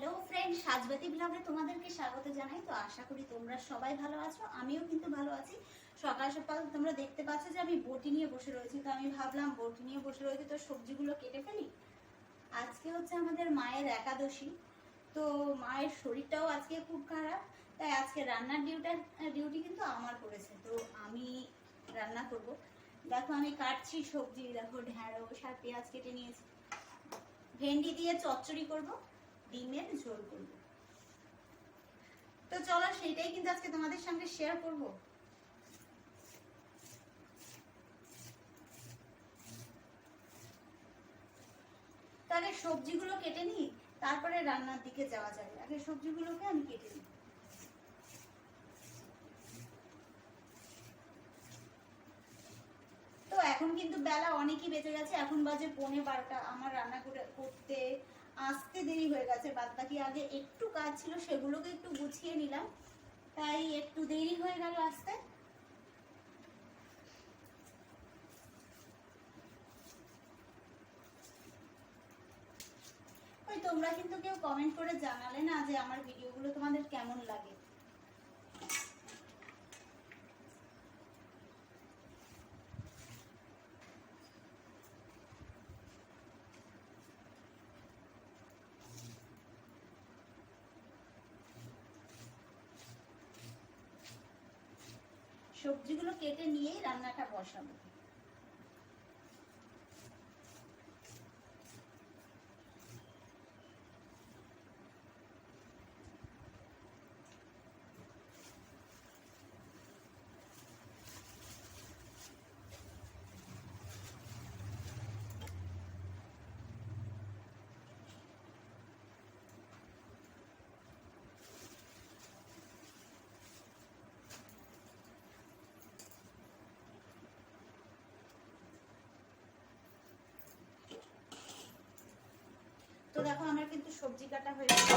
Hello friend সাজবাতি ব্লগে তোমাদেরকে স্বাগত জানাই। তো আশা করি তোমরা সবাই ভালো আছো, আমিও কিন্তু ভালো আছি। সকাল সকাল তোমরা দেখতে পাচ্ছ যে আমি বটি নিয়ে বসে রয়েছি। তো আমি ভাবলাম বটি নিয়ে বসে রয়েছি, তো সবজিগুলো কেটে ফেলি। আজকে হচ্ছে আমাদের মায়ের একাদশী। তো মায়ের শরীরটাও আজকে খুব খারাপ, তাই আজকে রান্নার ডিউটা ডিউটি কিন্তু আমার পড়েছে। তো আমি রান্না করব। দেখো আমি কাটছি সবজি, দেখো ঢ্যাঁড়স আর পেঁয়াজ কেটে নিয়েছি। ভেন্ডি দিয়ে চচ্চড়ি করব। ডিমের ঝোল করব। তো চলো সেইটাই কিন্তু আজকে তোমাদের সঙ্গে শেয়ার করব। তাহলে সবজিগুলো কেটে নিই, তারপরে রান্নার দিকে যাওয়া যাবে। আগে সবজিগুলোকে আমি কেটে নিই। তো এখন কিন্তু বেলা অনেকই বেঁচে গেছে। এখন বাজে পৌনে বারোটা। আমার রান্না করে করতে আসতে দেরি হয়ে গেছে বাদ বাকি আগে একটু কাজ ছিল সেগুলোকে একটু গুছিয়ে নিলাম। তাই একটু দেরি হয়ে গেল আসতে। ওই তোমরা কিন্তু কেউ কমেন্ট করে জানালে না যে আমার ভিডিওগুলো তোমাদের কেমন লাগে সবজিগুলো কেটে নিয়েই রান্নাটা বসাবো। তো দেখো আমার কিন্তু সবজি কাটা হয়ে গেছে।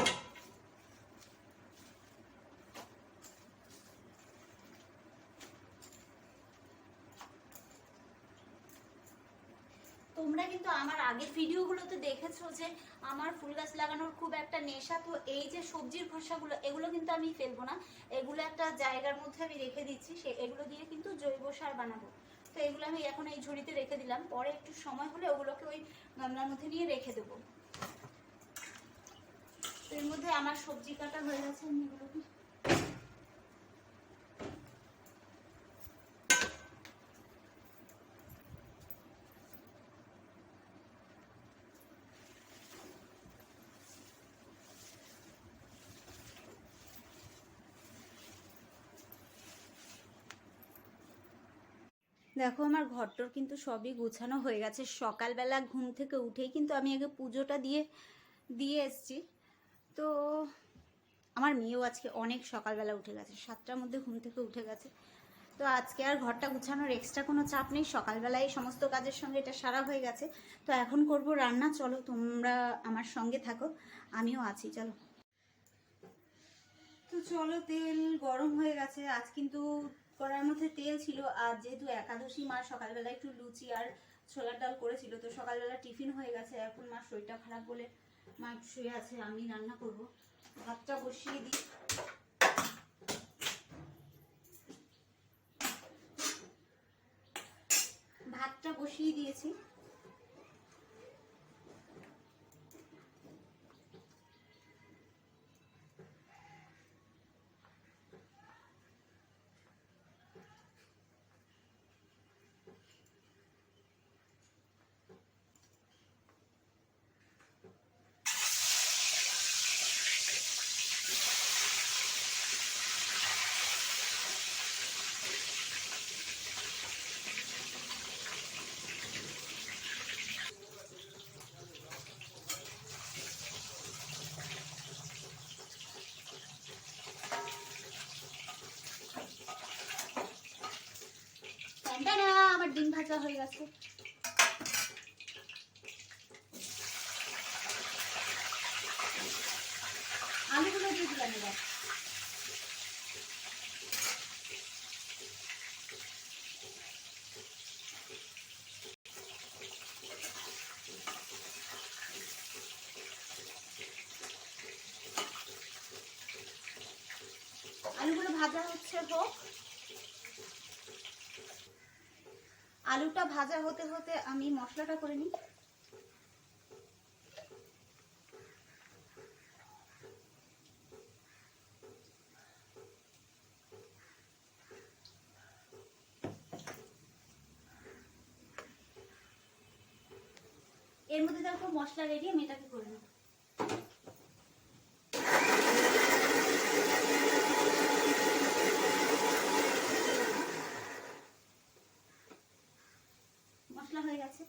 তোমরা কিন্তু আমার আগের ভিডিওগুলোতে দেখেছ যে আমার ফুল গাছ লাগানোর খুব একটা নেশা, তো এই যে সবজির খোসাগুলো, এগুলো কিন্তু আমি ফেলব না। এগুলো একটা জায়গার মধ্যে আমি রেখে দিচ্ছি, সে এগুলো দিয়ে কিন্তু জৈব সার বানাবো। তো এগুলো আমি এখন এই ঝুড়িতে রেখে দিলাম। পরে একটু সময় হলে ওগুলোকে ওই গামলার মধ্যে নিয়ে রেখে দেবো। এর মধ্যে আমার সবজি কাটা হয়ে গেছে দেখো, আমার ঘরটর কিন্তু সবই গুছানো হয়ে গেছে। সকালবেলা ঘুম থেকে উঠেই কিন্তু আমি আগে পুজোটা দিয়ে দিয়ে এসছি। তো আমার মেয়েও আজকে অনেক সকালবেলা উঠে গেছে। সাতটার মধ্যে ঘুম থেকে উঠে গেছে। তো আজকে আর ঘরটা গুছানোর এক্সট্রা কোনো চাপ নেই। সকালবেলায় সমস্ত কাজের সঙ্গে এটা সারা হয়ে গেছে। তো এখন করব রান্না। চলো, তোমরা আমার সঙ্গে থাকো। আমিও আছি, চলো। তো চলো, তেল গরম হয়ে গেছে। আজ কিন্তু করার মধ্যে তেল ছিল। আর যেহেতু একাদশী, মা সকালবেলা একটু লুচি আর ছোলার ডাল করেছিল, তো সকালবেলা টিফিন হয়ে গেছে। এখন মার শরীরটা খারাপ বলে মা শুয়ে আছে আমি রান্না করব। ভাতটা বসিয়ে দিই। ভাতটা বসিয়ে দিয়েছি। ডিম ভাজা হয়ে গেছে। আলুগুলো দিয়ে দিলাম এবার। আলুগুলো ভাজা হচ্ছে হোক। আলুটা ভাজা হতে হতে আমি মশলাটা করে নিই। এর মধ্যে দেখো মশলা রেডি আমি এটাকে করে নেব মশলা হয়ে গেছে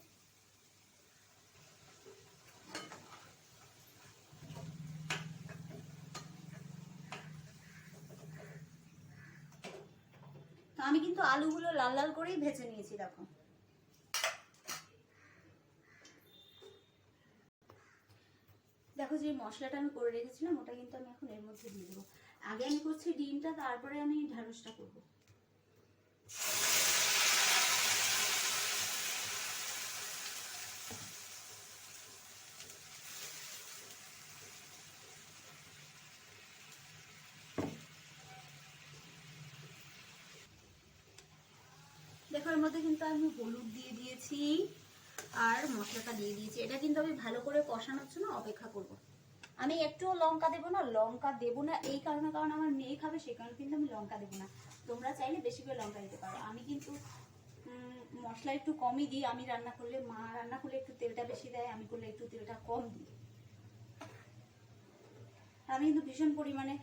তো আমি কিন্তু আলুগুলো লাল লাল করেই ভেজে নিয়েছি, দেখো। দেখো যে মশলাটা আমি করে রেখেছিলাম, ওটা কিন্তু আমি এখন এর মধ্যে দিয়ে দেবো। আগে আমি করছি ডিমটা, তারপরে আমি ঢ্যাঁড়সটা করব। দেখো মধ্যে কিন্তু আমি হলুদ দিয়ে দিয়েছি আর মশলাটা দিয়ে দিয়েছি। এটা কিন্তু আমি ভালো করে কষানোর জন্য অপেক্ষা করব। আমি একটুও লঙ্কা দেবো না, লঙ্কা দেবো না এই কারণে, কারণ আমার মেয়ে খাবে, সেই কারণে কিন্তু আমি লঙ্কা দেবো না। তোমরা চাইলে বেশি করে লঙ্কা দিতে পারো। আমি কিন্তু মশলা একটু কমই দিই। আমি রান্না করলে, মা রান্না করলে একটু তেলটা বেশি দেয়, আমি করলে একটু তেলটা কম দিই। আমি কিন্তু ভীষণ পরিমাণে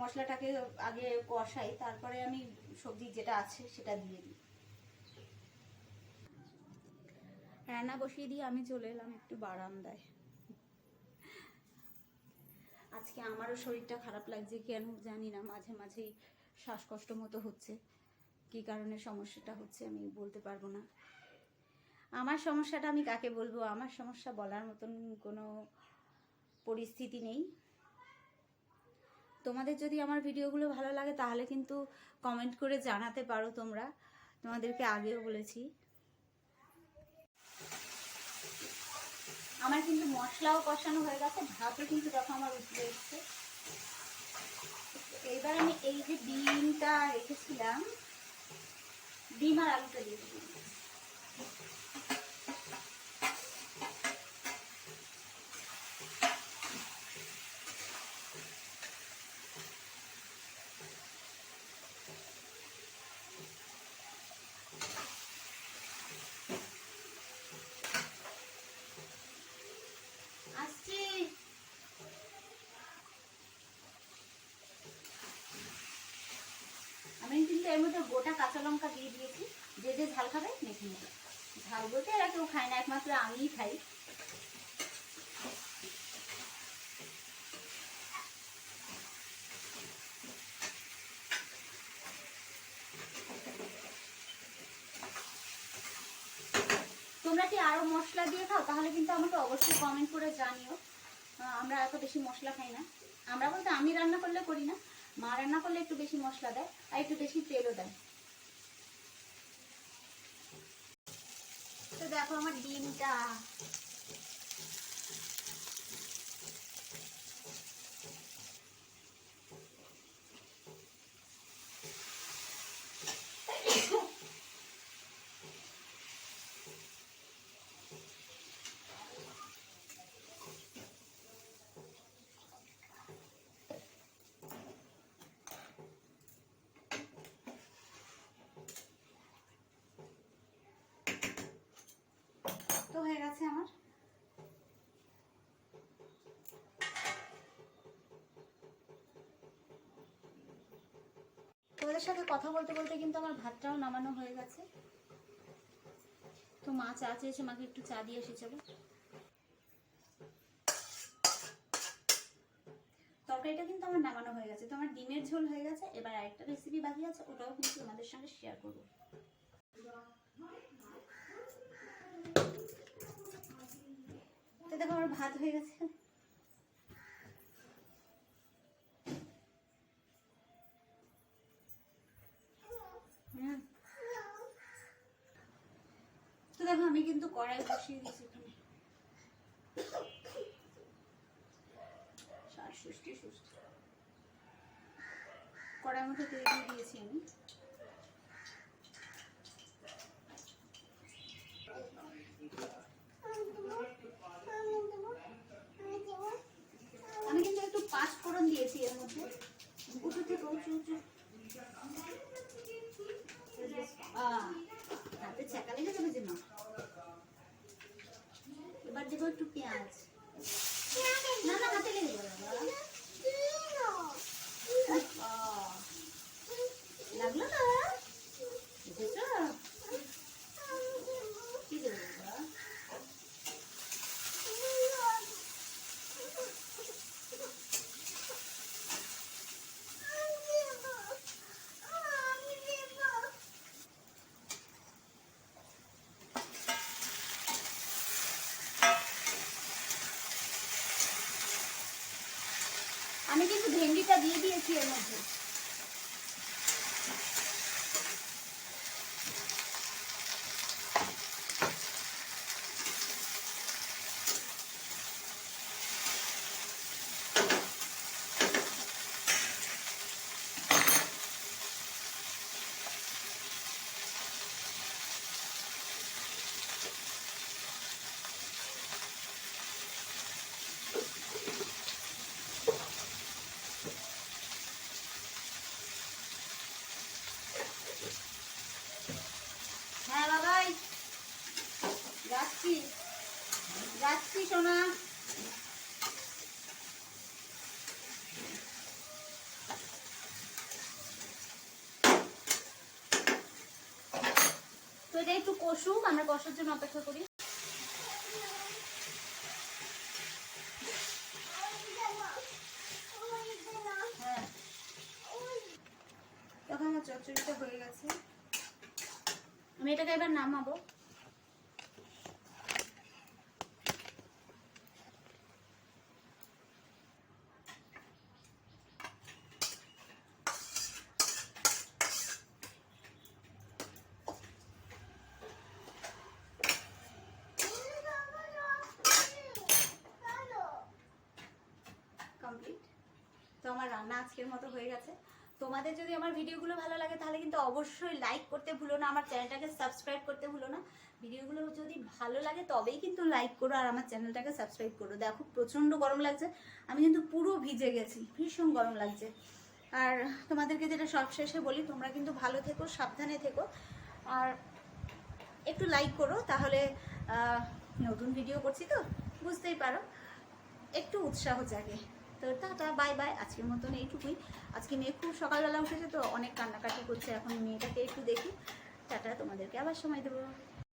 মশলাটাকে আগে কষাই, তারপরে আমি সবজি যেটা আছে সেটা দিয়ে দিই। রান্না বসিয়ে দিয়ে আমি চলে এলাম একটু বারান্দায়। আজকে আমারও শরীরটা খারাপ লাগছে কেন জানি না, মাঝে মাঝেই শ্বাসকষ্ট মতো হচ্ছে। কি কারণে সমস্যাটা হচ্ছে আমি বলতে পারব না। আমার সমস্যাটা আমি কাকে বলব? আমার সমস্যা বলার মতন কোনো পরিস্থিতি নেই। তোমাদের যদি আমার ভিডিওগুলো ভালো লাগে তাহলে কিন্তু কমেন্ট করে জানাতে পারো তোমরা। তোমাদেরকে আগেও বলেছি। আমার কিন্তু মশলাও কষানো হয়ে গেছে, ভাতও কিন্তু দেখো আমার উঠে এসছে। এইবার আমি এই যে ডিমটা রেখেছিলাম, ডিম আর আলুটা দিয়ে দিই আসছি আমি কিন্তু এর মধ্যে গোটা কাঁচা লঙ্কা দিয়ে দিয়েছি, যে যে ঝাল খাবে মেখে নেবে। ঝাল বলতে এরা কেউ খায় না, একমাত্র আমিই খাই। তোমরা কি আরও মশলা দিয়ে খাও? তাহলে কিন্তু আমাকে অবশ্যই কমেন্ট করে জানিও। আমরা এত বেশি মশলা খাই না। আমরা বলতে আমি রান্না করলে করি না, মা রান্না করলে একটু বেশি মশলা দেয় আর একটু বেশি তেলও দেয়। তো দেখো আমার ডিমটা তো হয়ে গেছে আমার তোমাদের সাথে কথা বলতে বলতে কিন্তু আমার ভাতটাও নামানো হয়ে গেছে। তো মা চা চেয়েছে, মাকে একটু চা দিয়ে এসে চলো তরকারিটা কিন্তু আমার নামানো হয়ে গেছে। তো আমার ডিমের ঝোল হয়ে গেছে, এবার আরেকটা রেসিপি বাকি আছে, ওটাও কিন্তু তোমাদের সঙ্গে শেয়ার করব। তো দেখো আমার ভাত হয়ে গেছে। আমি কিন্তু কড়াই বসিয়ে দিয়েছি এখানে কড়ার মধ্যে তেল দিয়ে দিয়েছি আমি। আমি কিন্তু একটু পাঁচ ফোড়ন দিয়েছি এর মধ্যে উঁচু থেকে উঁচু উঁচু আহ, হাতে ছ্যাঁকা লেগে যাবে যে মা এবার দেবো একটু পেঁয়াজ না না হাতে লেগে যাবে বাবা। আহ, লাগল না দেখেছ কি দেবো বাবা? আমি কিন্তু ভেন্ডিটা দিয়ে দিয়েছি এর মধ্যে হ্যাঁ বাবাই যাচ্ছি যাচ্ছি সোনা তো এটা একটু কষুক, আমরা কষার জন্য অপেক্ষা করি। হ্যাঁ। আমার চচ্চড়িটা হয়ে গেছে, আমি এটাকে এবার নামাবো কমপ্লিট তো আমার রান্না আজকের মতো হয়ে গেছে। তোমাদের যদি আমার ভিডিওগুলো ভালো লাগে, তাহলে কিন্তু অবশ্যই লাইক করতে ভুলো না, আমার চ্যানেলটাকে সাবস্ক্রাইব করতে ভুলো না। ভিডিওগুলো যদি ভালো লাগে, তবেই কিন্তু লাইক করো আর আমার চ্যানেলটাকে সাবস্ক্রাইব করো। দেখো, প্রচণ্ড গরম লাগছে। আমি কিন্তু পুরো ভিজে গেছি, ভীষণ গরম লাগছে। আর তোমাদেরকে যেটা সবশেষে বলি, তোমরা কিন্তু ভালো থেকো, সাবধানে থেকো। আর একটু লাইক করো, তাহলে নতুন ভিডিও করছি তো, বুঝতেই পারো। একটু উৎসাহ জাগে। তো টাটা বাই বাই আজকের মতন এইটুকুই। আজকে মেয়ে খুব সকালবেলা উঠেছে, তো অনেক কান্নাকাটি করছে। এখন মেয়েটাকে একটু দেখি। টাটা, তোমাদেরকে আবার সময় দেবো।